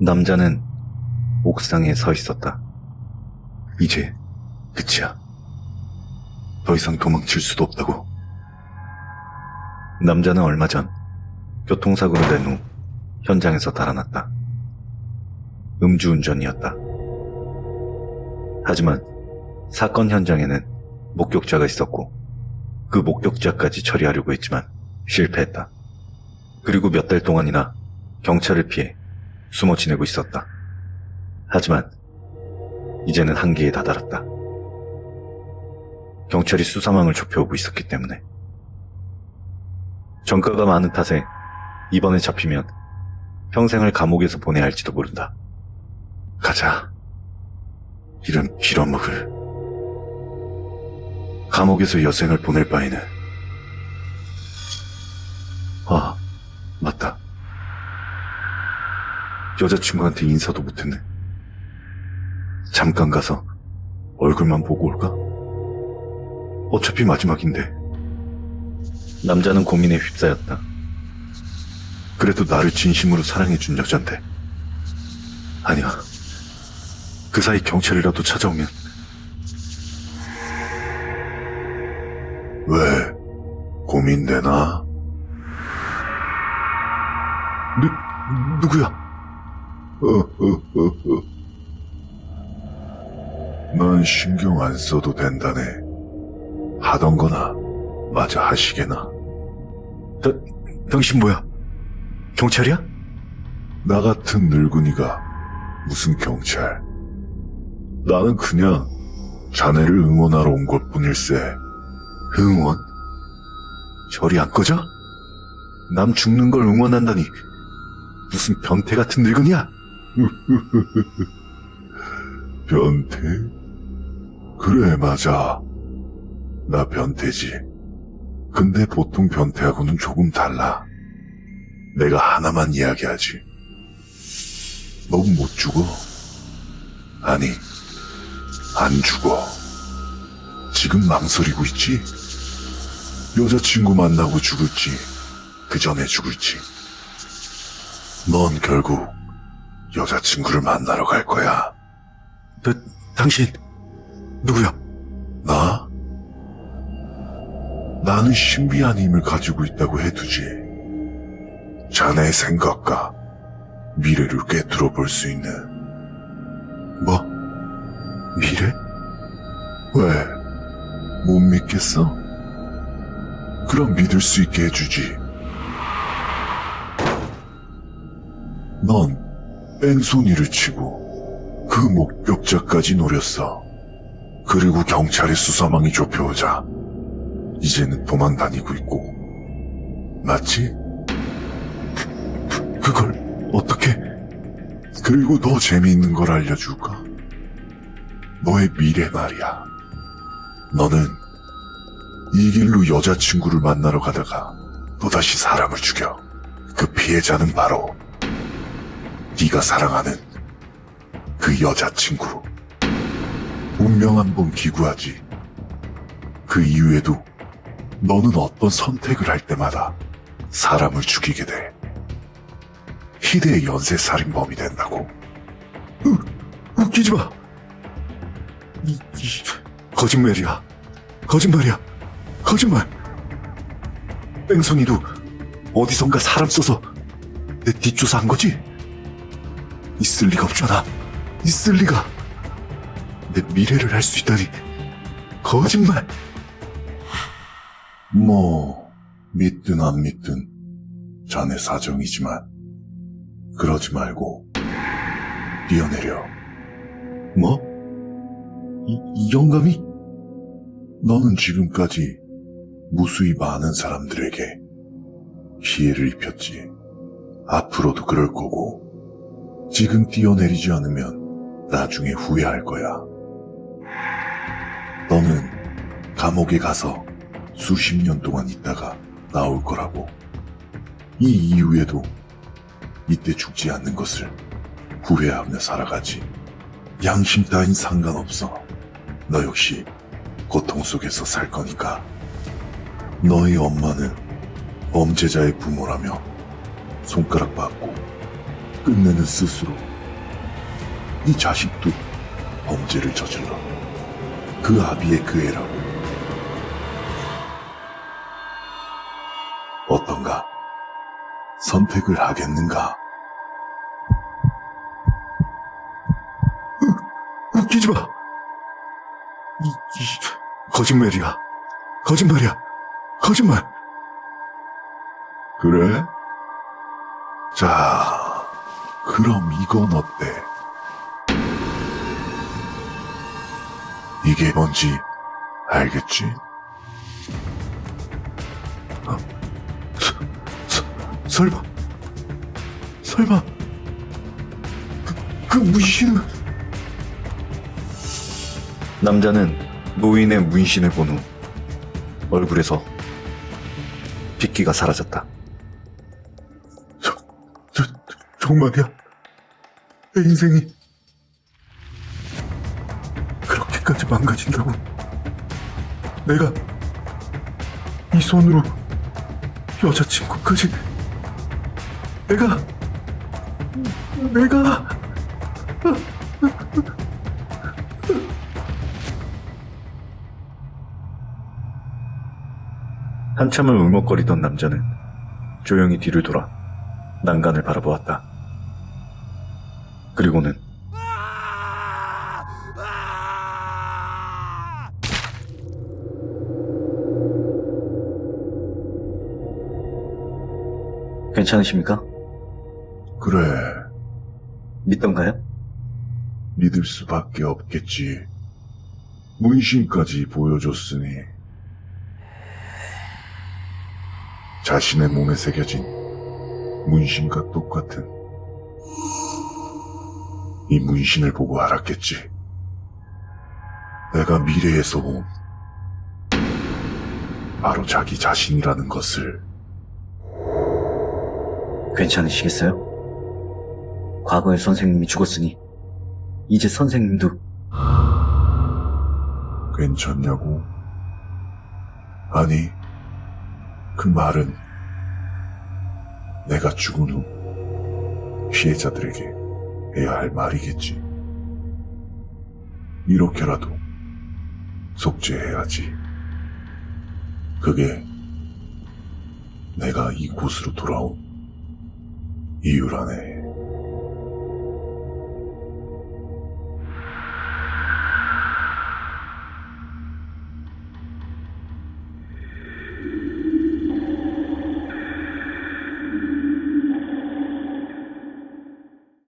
남자는 옥상에 서 있었다. 이제 끝이야. 더 이상 도망칠 수도 없다고. 남자는 얼마 전 교통사고를 낸후 현장에서 달아났다. 음주운전이었다. 하지만 사건 현장에는 목격자가 있었고 그 목격자까지 처리하려고 했지만 실패했다. 그리고 몇 달 동안이나 경찰을 피해 숨어 지내고 있었다. 하지만 이제는 한계에 다다랐다. 경찰이 수사망을 좁혀오고 있었기 때문에 전과가 많은 탓에 이번에 잡히면 평생을 감옥에서 보내야 할지도 모른다. 가자. 이런 빌어먹을. 감옥에서 여생을 보낼 바에는. 아, 맞다. 여자친구한테 인사도 못했네. 잠깐 가서 얼굴만 보고 올까? 어차피 마지막인데. 남자는 고민에 휩싸였다. 그래도 나를 진심으로 사랑해준 여잔데. 아니야. 그 사이 경찰이라도 찾아오면. 왜? 고민되나? 누, 누구야? 어, 넌 신경 안 써도 된다네. 하던 거나, 마저 하시게나. 다, 당신 뭐야? 경찰이야? 나 같은 늙은이가 무슨 경찰. 나는 그냥 자네를 응원하러 온 것 뿐일세. 응원? 저리 안 꺼져? 남 죽는 걸 응원한다니. 무슨 변태 같은 늙은이야? 변태? 그래, 맞아. 나 변태지. 근데 보통 변태하고는 조금 달라. 내가 하나만 이야기하지. 넌 못 죽어. 아니, 안 죽어. 지금 망설이고 있지? 여자친구 만나고 죽을지, 그 전에 죽을지. 넌 결국 여자친구를 만나러 갈 거야. 너, 당신, 누구야? 나? 나는 신비한 힘을 가지고 있다고 해두지. 자네의 생각과 미래를 꿰뚫어 볼 수 있는. 뭐? 미래? 왜? 못 믿겠어? 그럼 믿을 수 있게 해주지. 넌 뺑소니를 치고 그 목격자까지 노렸어. 그리고 경찰의 수사망이 좁혀오자 이제는 도망 다니고 있고 맞지? 그, 그걸 어떻게? 그리고 더 재미있는 걸 알려줄까? 너의 미래 말이야. 너는 이 길로 여자친구를 만나러 가다가 또다시 사람을 죽여. 그 피해자는 바로 네가 사랑하는 그 여자친구. 운명 한번 기구하지. 그 이후에도 너는 어떤 선택을 할 때마다 사람을 죽이게 돼. 희대의 연쇄 살인범이 된다고. 으, 웃기지 마. 이, 이, 거짓말이야. 거짓말이야. 거짓말. 뺑소니도 어디선가 사람 써서 내 뒷조사 한 거지? 있을 리가 없잖아. 있을 리가. 내 미래를 알 수 있다니. 거짓말. 뭐, 믿든 안 믿든 자네 사정이지만, 그러지 말고, 뛰어내려. 뭐? 이, 이 영감이? 너는 지금까지 무수히 많은 사람들에게 피해를 입혔지. 앞으로도 그럴 거고, 지금 뛰어내리지 않으면 나중에 후회할 거야. 너는 감옥에 가서 수십 년 동안 있다가 나올 거라고. 이 이후에도 이때 죽지 않는 것을 후회하며 살아가지. 양심 따윈 상관없어. 너 역시 고통 속에서 살 거니까. 너희 엄마는 범죄자의 부모라며 손가락 받고 끝내는 스스로 네 자식도 범죄를 저질러 그 아비의 그 애라고 어떤가? 선택을 하겠는가? 으, 웃기지 마! 이, 이, 거짓말이야. 거짓말이야. 거짓말. 그래? 자 그럼 이건 어때 이게 뭔지 알겠지? 어? 서, 서, 설마 설마 그, 그 문신은 남자는 노인의 문신을 본 후 얼굴에서 빗기가 사라졌다. 정말이야 내 인생이 그렇게까지 망가진다고 내가 이 손으로 여자친구까지 내가 내가 한참을 울먹거리던 남자는 조용히 뒤를 돌아 난간을 바라보았다. 그리고는 괜찮으십니까? 그래 믿던가요? 믿을 수밖에 없겠지 문신까지 보여줬으니 자신의 몸에 새겨진 문신과 똑같은 이 문신을 보고 알았겠지 내가 미래에서 온 바로 자기 자신이라는 것을 괜찮으시겠어요? 과거의 선생님이 죽었으니 이제 선생님도 괜찮냐고? 아니, 그 말은 내가 죽은 후 피해자들에게 해야 할 말이겠지. 이렇게라도 속죄해야지. 그게 내가 이곳으로 돌아온 이유라네.